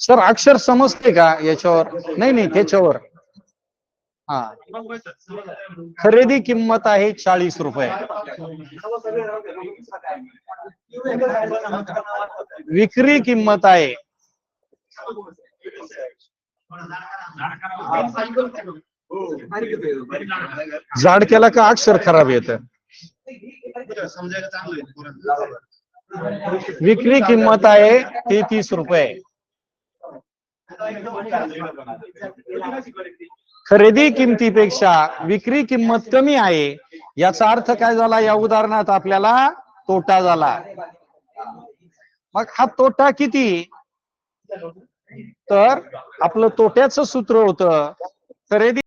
Sir, अक्षर समजते का याच्यावर? नाही नाही, त्याच्यावर. हा. खरेदी किंमत आहे चाळीस रुपये. विक्री आहे. जाड केला का अक्षर खराब येत? विक्री किंमत आहे तेहतीस रुपये. खरेदी किमतीपेक्षा विक्री किंमत कमी आहे. याचा अर्थ काय झाला? या उदाहरणात आपल्याला तोटा झाला. मग हा तोटा किती? तर आपलं तोट्याचं सूत्र होतं. खरेदी